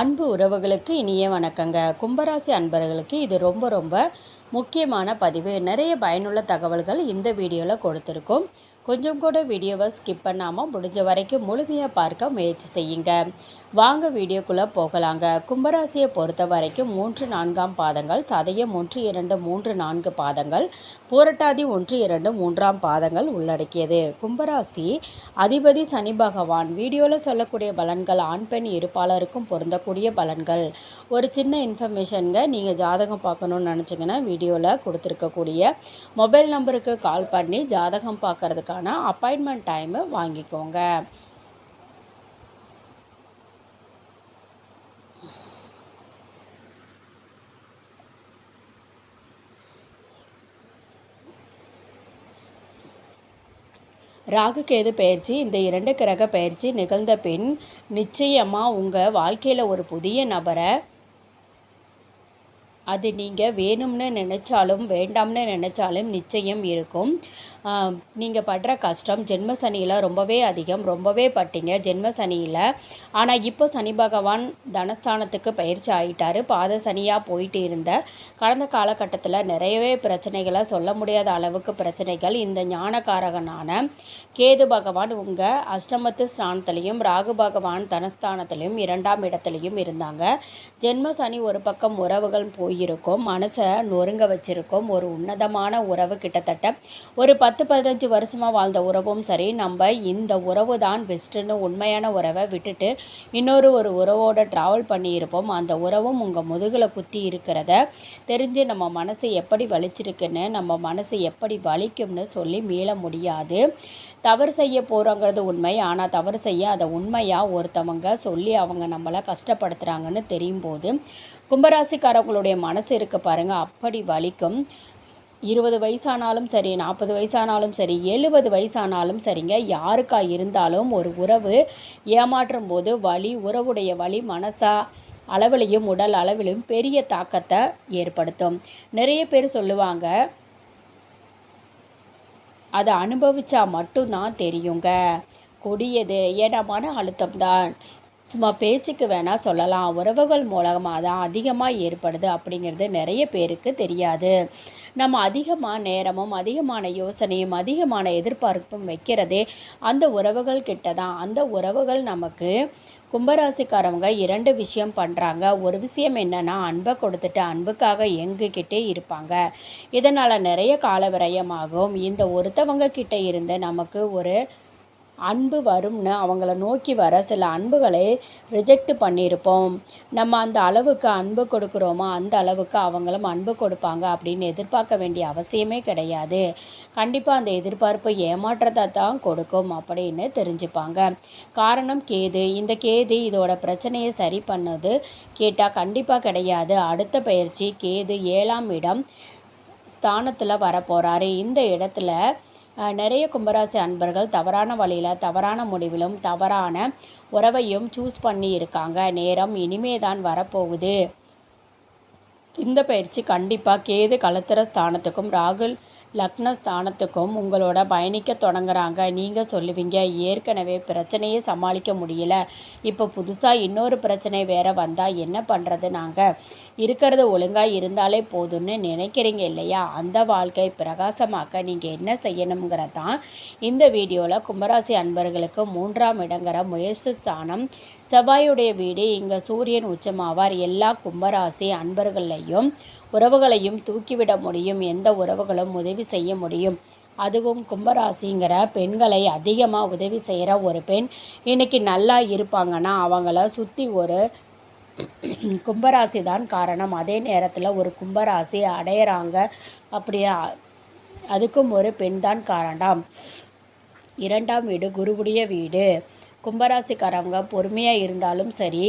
அன்பு உறவுகளுக்கு இனிய வணக்கங்க. கும்பராசி அன்பர்களுக்கு இது ரொம்ப ரொம்ப முக்கியமான பதிவு. நிறைய பயனுள்ள தகவல்கள் இந்த வீடியோவில் கொடுத்துருக்கோம். கொஞ்சம் கூட வீடியோவை ஸ்கிப் பண்ணாமல் முடிஞ்ச வரைக்கும் முழுமையாக பார்க்க முயற்சி செய்யுங்க. வாங்க வீடியோக்குள்ளே போகலாங்க. கும்பராசியை பொறுத்த வரைக்கும் மூன்று நான்காம் பாதங்கள் சதயம் ஒன்று இரண்டு மூன்று நான்கு பாதங்கள் பூரட்டாதி ஒன்று இரண்டு மூன்றாம் பாதங்கள் உள்ளடக்கியது. கும்பராசி அதிபதி சனி பகவான் வீடியோவில் சொல்லக்கூடிய பலன்கள் ஆண் பெண் இருப்பாளருக்கும் பொருந்தக்கூடிய பலன்கள். ஒரு சின்ன இன்ஃபர்மேஷனுங்க நீங்கள் ஜாதகம் பார்க்கணுன்னு நினச்சிங்கன்னா வீடியோவில் கொடுத்துருக்கக்கூடிய மொபைல் நம்பருக்கு கால் பண்ணி ஜாதகம் பார்க்குறதுக்கான அப்பாயின்மெண்ட் டைமு வாங்கிக்கோங்க. ராகு கேது பயிற்சி இந்த இரண்டு கிரக பயிற்சி நிகழ்ந்த பின் நிச்சயமாக உங்கள் வாழ்க்கையில் ஒரு புதிய நபரை அது நீங்கள் வேணும்னு நினச்சாலும் வேண்டாம்னு நினச்சாலும் நிச்சயம் இருக்கும். நீங்கள் படுற கஷ்டம் ஜென்ம சனியில் ரொம்பவே அதிகம் ரொம்பவே பட்டீங்க ஜென்ம சனியில். ஆனால் இப்போ சனி பகவான் தனஸ்தானத்துக்கு பயிற்சி ஆகிட்டார் பாத சனியாக போயிட்டு இருந்த. கடந்த காலகட்டத்தில் நிறையவே பிரச்சனைகளை சொல்ல முடியாத அளவுக்கு பிரச்சனைகள். இந்த ஞானகாரகனான கேது பகவான் உங்கள் அஷ்டமத்து ஸ்தானத்துலேயும் ராகு பகவான் தனஸ்தானத்துலேயும் இரண்டாம் இடத்துலையும் இருந்தாங்க. ஜென்ம சனி ஒரு பக்கம் உறவுகள் போயிருக்கும் மனசை நொறுங்க வச்சிருக்கும் ஒரு உன்னதமான உறவு கிட்டத்தட்ட ஒரு பத்து பத்து பதினஞ்சு வருஷமாக வாழ்ந்த உறவும் சரி நம்ம இந்த உறவு தான் பெஸ்ட்டுன்னு உண்மையான உறவை விட்டுட்டு இன்னொரு ஒரு உறவோட ட்ராவல் பண்ணியிருப்போம். அந்த உறவும் உங்கள் முதுகில் குத்தி இருக்கிறத தெரிஞ்சு நம்ம மனசு எப்படி வலிச்சிருக்குன்னு நம்ம மனசு எப்படி வலிக்கும்னு சொல்லி மீள முடியாது. தவறு செய்ய போகிறோங்கிறது உண்மை. ஆனால் தவறு செய்ய அதை உண்மையாக ஒருத்தவங்க சொல்லி அவங்க நம்மளை கஷ்டப்படுத்துகிறாங்கன்னு தெரியும் போது கும்பராசிக்காரவங்களுடைய மனசு இருக்க பாருங்கள் அப்படி வலிக்கும். இருபது வயசானாலும் சரி நாற்பது வயசானாலும் சரி எழுபது வயசானாலும் சரிங்க. யாருக்கா இருந்தாலும் ஒரு உறவு ஏமாற்றும் போது வலி உறவுடைய வலி மனசா அளவிலையும் உடல் அளவிலும் பெரிய தாக்கத்தை ஏற்படுத்தும். நிறைய பேர் சொல்லுவாங்க அதை அனுபவிச்சா மட்டும்தான் தெரியுங்க. கொடியது. ஏன்னா மன அழுத்தம் தான். சும்மா பேச்சுக்கு வேணால் சொல்லலாம். உறவுகள் மூலமாக தான் அதிகமாக ஏற்படுது அப்படிங்கிறது நிறைய பேருக்கு தெரியாது. நம்ம அதிகமாக நேரமும் அதிகமான யோசனையும் அதிகமான எதிர்பார்ப்பும் வைக்கிறதே அந்த உறவுகள் கிட்ட தான். அந்த உறவுகள் நமக்கு கும்பராசிக்காரவங்க இரண்டு விஷயம் பண்ணுறாங்க ஒரு விஷயம் என்னென்னா அன்பை கொடுத்துட்டு அன்புக்காக எங்ககிட்டே இருப்பாங்க. இதனால் நிறைய கால விரயமாகும் இந்த ஒருத்தவங்க கிட்டே இருந்து நமக்கு ஒரு அன்பு வரும்னு அவங்கள நோக்கி வர சில அன்புகளை ரிஜெக்ட் பண்ணியிருப்போம். நம்ம அந்த அளவுக்கு அன்பு கொடுக்குறோமோ அந்த அளவுக்கு அவங்களும் அன்பு கொடுப்பாங்க அப்படின்னு எதிர்பார்க்க வேண்டிய அவசியமே கிடையாது. கண்டிப்பாக அந்த எதிர்பார்ப்பு ஏமாற்றத்தை தான் கொடுக்கும் அப்படின்னு தெரிஞ்சுப்பாங்க. காரணம் கேது. இந்த கேது இதோட பிரச்சனையை சரி பண்ணது கேட்டால் கண்டிப்பாக கிடையாது. அடுத்த பயிற்சி கேது ஏழாம் இடம் ஸ்தானத்தில் வரப்போகிறாரு இந்த இடத்துல நிறைய கும்பராசி அன்பர்கள் தவறான வழியில் தவறான முடிவிலும் தவறான உறவையும் சூஸ் பண்ணி இருக்காங்க. நேரம் இனிமே தான் வரப்போகுது. இந்த பயிற்சி கண்டிப்பாக கேது கலத்திர ஸ்தானத்துக்கும் ராகுல் லக்ன ஸ்தானத்துக்கும் உங்களோட பயணிக்க தொடங்குறாங்க. நீங்கள் சொல்லுவீங்க ஏற்கனவே பிரச்சனையே சமாளிக்க முடியல. இப்போ புதுசாக இன்னொரு பிரச்சனை வேறு வந்தால் என்ன பண்ணுறது நாங்கள் இருக்கிறது ஒழுங்காக இருந்தாலே போதும்னு நினைக்கிறீங்க இல்லையா? அந்த வாழ்க்கை பிரகாசமாக்க நீங்கள் என்ன செய்யணுங்கிறதான் இந்த வீடியோவில் கும்பராசி அன்பர்களுக்கு மூன்றாம் இடங்கிற முயற்சி ஸ்தானம். செவ்வாயுடைய வீடு இங்கே சூரியன் உச்சமாவார். எல்லா கும்பராசி அன்பர்களையும் உறவுகளையும் தூக்கிவிட முடியும். எந்த உறவுகளும் உதவி செய்ய முடியும். அதுவும் கும்பராசிங்கிற பெண்களை அதிகமாக உதவி செய்கிற ஒரு பெண். இன்றைக்கி நல்லா இருப்பாங்கன்னா அவங்கள சுற்றி ஒரு கும்பராசி தான் காரணம். அதே நேரத்தில் ஒரு கும்பராசி அடையிறாங்க அப்படியா? அதுக்கும் ஒரு பெண் தான் காரணம். இரண்டாம் வீடு குருவுடைய வீடு. கும்பராசிக்காரவங்க பொறுமையாக இருந்தாலும் சரி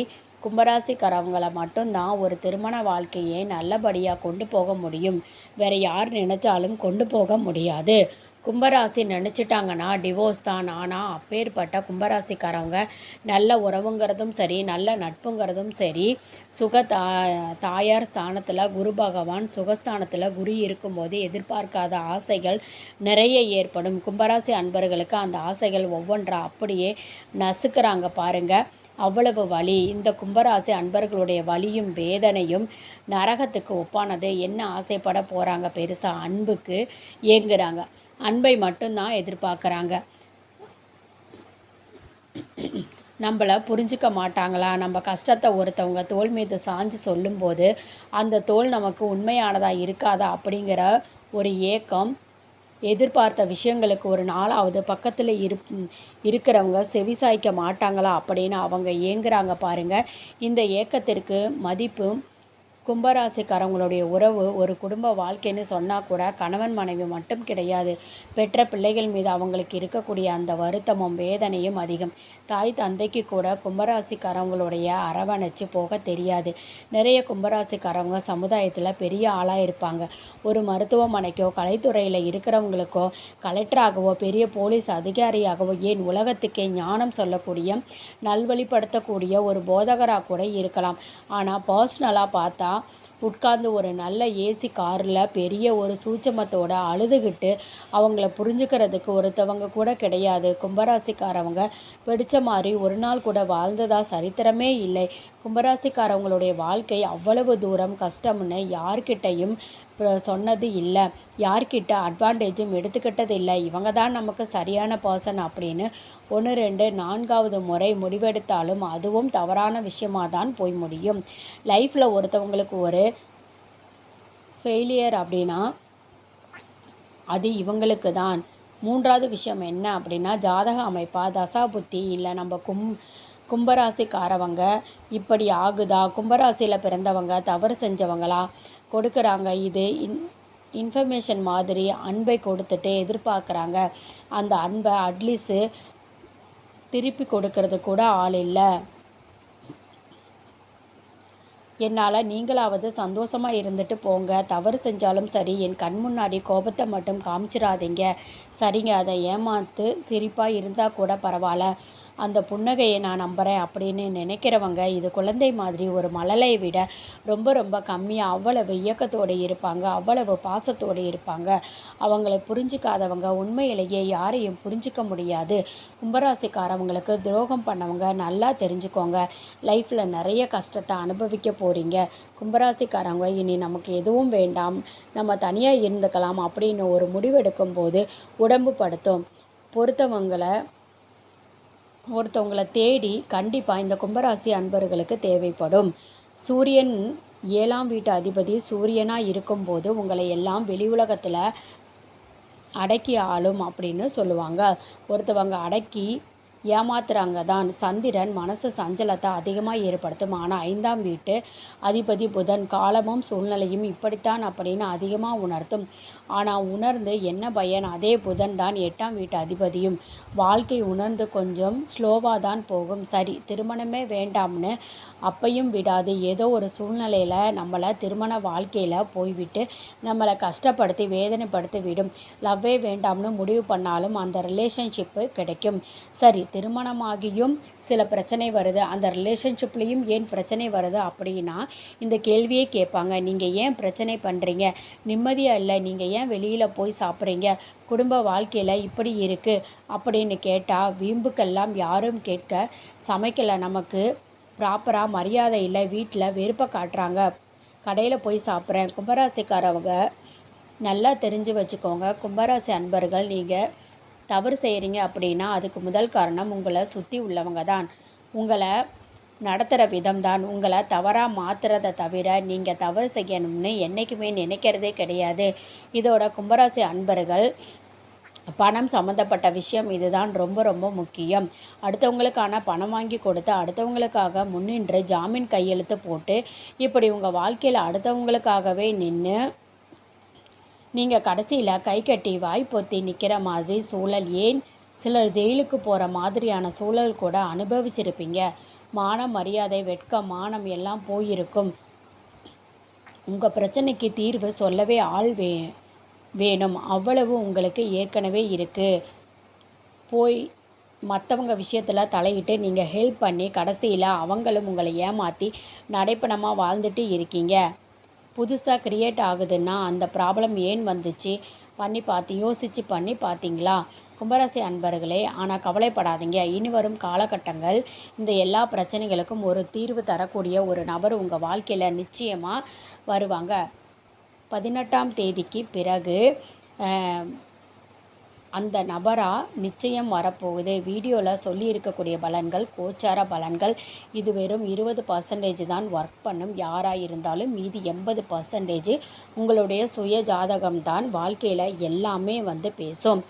கும்பராசிக்காரவங்களை மட்டும்தான் ஒரு திருமண வாழ்க்கையை நல்லபடியாக கொண்டு போக முடியும். வேறு யார் நினச்சாலும் கொண்டு போக முடியாது. கும்பராசி நினச்சிட்டாங்கன்னா டிவோர்ஸ் தான். ஆனால் அப்பேற்பட்ட கும்பராசிக்காரவங்க நல்ல உறவுங்கிறதும் சரி நல்ல நட்புங்கிறதும் சரி சுக தா தாயார் ஸ்தானத்தில் குரு பகவான் சுகஸ்தானத்தில் குரு இருக்கும்போது எதிர்பார்க்காத ஆசைகள் நிறைய ஏற்படும். கும்பராசி அன்பர்களுக்கு அந்த ஆசைகள் ஒவ்வொன்றா அப்படியே நசுக்கிறாங்க பாருங்கள் அவ்வளவு வலி. இந்த கும்பராசி அன்பர்களுடைய வலியும் வேதனையும் நரகத்துக்கு ஒப்பானது. என்ன ஆசைப்பட போகிறாங்க பெருசாக அன்புக்கு ஏங்குறாங்க. அன்பை மட்டும்தான் எதிர்பார்க்குறாங்க. நம்மளை புரிஞ்சிக்க மாட்டாங்களா? நம்ம கஷ்டத்தை ஒருத்தவங்க தோல் மீது சாஞ்சு சொல்லும்போது அந்த தோல் நமக்கு உண்மையானதாக இருக்காதா அப்படிங்கிற ஒரு ஏக்கம் எதிர்பார்த்த விஷயங்களுக்கு ஒரு நாளாவது பக்கத்தில் இரு இருக்கிறவங்க செவிசாய்க்க மாட்டாங்களா அப்படின்னு அவங்க ஏங்குறாங்க பாருங்கள் இந்த ஏக்கத்திற்கு மதிப்பு கும்பராசிக்காரவங்களுடைய உறவு ஒரு குடும்ப வாழ்க்கைன்னு சொன்னால் கூட கணவன் மனைவி மட்டும் கிடையாது. பெற்ற பிள்ளைகள் மீது அவங்களுக்கு இருக்கக்கூடிய அந்த வருத்தமும் வேதனையும் அதிகம். தாய் தந்தைக்கு கூட கும்பராசிக்காரவங்களுடைய அரவணைச்சு போக தெரியாது. நிறைய கும்பராசிக்காரவங்க சமுதாயத்தில் பெரிய ஆளாக இருப்பாங்க. ஒரு மருத்துவமனைக்கோ கலைத்துறையில் இருக்கிறவங்களுக்கோ கலெக்டராகவோ பெரிய போலீஸ் அதிகாரியாகவோ ஏன் உலகத்துக்கே ஞானம் சொல்லக்கூடிய நல்வழிப்படுத்தக்கூடிய ஒரு போதகராக கூட இருக்கலாம். ஆனால் பர்சனலாக பார்த்தா 있습니다. உட்கார்ந்து ஒரு நல்ல ஏசி காரில் பெரிய ஒரு சூட்சமத்தோட அழுதுகிட்டு அவங்கள புரிஞ்சுக்கிறதுக்கு ஒருத்தவங்க கூட கிடையாது. கும்பராசிக்காரவங்க பிடிச்ச மாதிரி ஒரு நாள் கூட வாழ்ந்ததா சரித்திரமே இல்லை. கும்பராசிக்காரவங்களுடைய வாழ்க்கை அவ்வளவு தூரம் கஷ்டம்னு யார்கிட்டையும் சொன்னது இல்லை. யார்கிட்ட அட்வான்டேஜும் எடுத்துக்கிட்டது இல்லை. இவங்க தான் நமக்கு சரியான பர்சன் அப்படின்னு ஒன்று ரெண்டு நான்காவது முறை முடிவெடுத்தாலும் அதுவும் தவறான விஷயமாக தான் போய் முடியும். லைஃப்பில் ஒருத்தவங்களுக்கு ஒரு ஃபெயிலியர் அப்படின்னா அது இவங்களுக்கு தான் மூன்றாவது விஷயம் என்ன அப்படின்னா ஜாதக அமைப்பா தசா புத்தி இல்லை நம்ம கும் கும்பராசிக்காரவங்க இப்படி ஆகுதா? கும்பராசியில் பிறந்தவங்க தவறு செஞ்சவங்களா? கொடுக்குறாங்க இது இன் இன்ஃபர்மேஷன் மாதிரி அன்பை கொடுத்துட்டு எதிர்பார்க்குறாங்க. அந்த அன்பை அட்லீஸ்ட்டு திருப்பி கொடுக்கறது கூட ஆள் இல்லை. என்னால் நீங்களாவது சந்தோஷமாக இருந்துட்டு போங்க. தவறு செஞ்சாலும் சரி என் கண் முன்னாடி கோபத்தை மட்டும் காமிச்சிடாதீங்க சரிங்க அதை ஏமாத்து சிரிப்பாக இருந்தால் கூட பரவாயில்ல. அந்த புன்னகையை நான் நம்புகிறேன் அப்படின்னு நினைக்கிறவங்க இது குழந்தை மாதிரி ஒரு மலலை விட ரொம்ப ரொம்ப கம்மியாக அவ்வளவு இயக்கத்தோடு இருப்பாங்க அவ்வளவு பாசத்தோடு இருப்பாங்க. அவங்களை புரிஞ்சிக்காதவங்க உண்மையிலேயே யாரையும் புரிஞ்சிக்க முடியாது. கும்பராசிக்காரவங்களுக்கு துரோகம் பண்ணவங்க நல்லா தெரிஞ்சுக்கோங்க. லைஃப்பில் நிறைய கஷ்டத்தை அனுபவிக்க போகிறீங்க கும்பராசிக்காரவங்க இனி நமக்கு எதுவும் வேண்டாம். நம்ம தனியாக இருந்துக்கலாம் அப்படின்னு ஒரு முடிவெடுக்கும் போது உடம்பு படுத்தும். பொறுத்தவங்களை ஒருத்தவங்களை தேடி கண்டிப்பாக இந்த கும்பராசி அன்பர்களுக்கு தேவைப்படும். சூரியன் ஏழாம் வீட்டு அதிபதி சூரியனாக இருக்கும்போது உங்களை எல்லாம் வெளி உலகத்தில் அடக்கி ஆளும் அப்படின்னு சொல்லுவாங்க. ஒருத்தவங்க அடக்கி ஏமாத்துறாங்க தான் சந்திரன் மனசு சஞ்சலத்தை அதிகமாக ஏற்படுத்தும். ஆனால் ஐந்தாம் வீட்டு அதிபதி புதன் காலமும் சூழ்நிலையும் இப்படித்தான் அப்படின்னு அதிகமாக உணர்த்தும். ஆனால் உணர்ந்து என்ன பயன்? அதே புதன் தான் எட்டாம் வீட்டு அதிபதியும். வாழ்க்கை உணர்ந்து கொஞ்சம் ஸ்லோவாக தான் போகும். சரி திருமணமே வேண்டாம்னு அப்பையும் விடாது. ஏதோ ஒரு சூழ்நிலையில் நம்மளை திருமண வாழ்க்கையில் போய்விட்டு நம்மளை கஷ்டப்படுத்தி வேதனைப்படுத்தி விடும். லவ்வே வேண்டாம்னு முடிவு பண்ணாலும் அந்த ரிலேஷன்ஷிப்பு கிடைக்கும். சரி திருமணமாகியும் சில பிரச்சனை வருது. அந்த ரிலேஷன்ஷிப்லேயும் ஏன் பிரச்சனை வருது அப்படின்னா இந்த கேள்வியே கேட்பாங்க. நீங்கள் ஏன் பிரச்சனை பண்ணுறீங்க நிம்மதியாக இல்லை. நீங்கள் ஏன் வெளியில் போய் சாப்பிட்றீங்க? குடும்ப வாழ்க்கையில் இப்படி இருக்குது அப்படின்னு கேட்டால் வீம்புக்கெல்லாம் யாரும் கேட்க சமைக்கலை. நமக்கு ப்ராப்பராக மரியாதை இல்லை. வீட்டில் வெறுப்பை காட்டுறாங்க. கடையில் போய் சாப்பிட்றேன். கும்பராசிக்காரவங்க நல்லா தெரிஞ்சு வச்சுக்கோங்க. கும்பராசி அன்பர்கள் நீங்கள் தவறு செய்கிறீங்க அப்படின்னா அதுக்கு முதல் காரணம் உங்களை சுற்றி உள்ளவங்க தான் உங்களை நடத்துகிற விதம் தான் உங்களை தவறாக மாற்றுறதை தவிர நீங்கள் தவறு செய்யணும்னு என்றைக்குமே நினைக்கிறதே கிடையாது. இதோட கும்பராசி அன்பர்கள் பணம் சம்மந்தப்பட்ட விஷயம் இதுதான் ரொம்ப ரொம்ப முக்கியம். அடுத்தவங்களுக்கான பணம் வாங்கி கொடுத்து அடுத்தவங்களுக்காக முன்னின்று ஜாமீன் கையெழுத்து போட்டு இப்படி உங்கள் வாழ்க்கையில் அடுத்தவங்களுக்காகவே நின்று நீங்கள் கடைசியில் கை கட்டி வாய்ப்பொத்தி நிற்கிற மாதிரி சூழல் ஏன்? சிலர் ஜெயிலுக்கு போகிற மாதிரியான சூழல் கூட அனுபவிச்சிருப்பீங்க. மானம் மரியாதை வெட்கம் மானம் எல்லாம் போயிருக்கும். உங்கள் பிரச்சனைக்கு தீர்வு சொல்லவே ஆள் வே வேணும். அவ்வளவு உங்களுக்கு ஏற்கனவே இருக்குது போய் மற்றவங்க விஷயத்தில் தலையிட்டு நீங்கள் ஹெல்ப் பண்ணி கடைசியில் அவங்களும் உங்களை ஏமாற்றி நடைப்பணமாக வாழ்ந்துட்டு இருக்கீங்க. புதுசாக க்ரியேட் ஆகுதுன்னா அந்த ப்ராப்ளம் ஏன் வந்துச்சு? பண்ணி பார்த்து யோசித்து பண்ணி பார்த்தீங்களா? கும்பராசி அன்பர்களே ஆனால் கவலைப்படாதீங்க. இனி வரும் காலகட்டங்கள் இந்த எல்லா பிரச்சனைகளுக்கும் ஒரு தீர்வு தரக்கூடிய ஒரு நபர் உங்கள் வாழ்க்கையில் நிச்சயமாக வருவாங்க. பதினெட்டாம் தேதிக்கு பிறகு அந்த நபராக நிச்சயம் வரப்போகுது. வீடியோவில் சொல்லியிருக்கக்கூடிய பலன்கள் கோச்சார பலன்கள் இது வெறும் இருபது பர்சன்டேஜ் தான் ஒர்க் பண்ணும். யாராக இருந்தாலும் மீதி எண்பது பர்சன்டேஜ் உங்களுடைய சுய ஜாதகம் தான் வாழ்க்கையில் எல்லாமே வந்து பேசும்.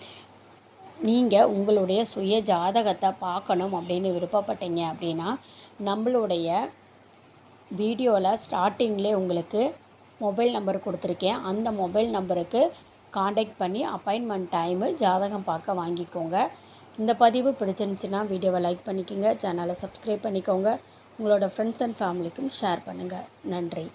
நீங்கள் உங்களுடைய சுய ஜாதகத்தை பார்க்கணும் அப்படின்னு விருப்பப்பட்டீங்க அப்படின்னா நம்மளுடைய வீடியோவில் ஸ்டார்டிங்லேயே உங்களுக்கு மொபைல் நம்பர் கொடுத்துருக்கேன். அந்த மொபைல் நம்பருக்கு காண்டாக்ட் பண்ணி அப்பாயின்மெண்ட் டைமு ஜாதகம் பார்க்க வாங்கிக்கோங்க. இந்த பதிவு பிடிச்சிருந்துச்சுன்னா வீடியோவை லைக் பண்ணிக்கோங்க சேனலை சப்ஸ்கிரைப் பண்ணிக்கோங்க. உங்களோட ஃப்ரெண்ட்ஸ் அண்ட் ஃபேமிலிக்கும் ஷேர் பண்ணுங்கள் நன்றி.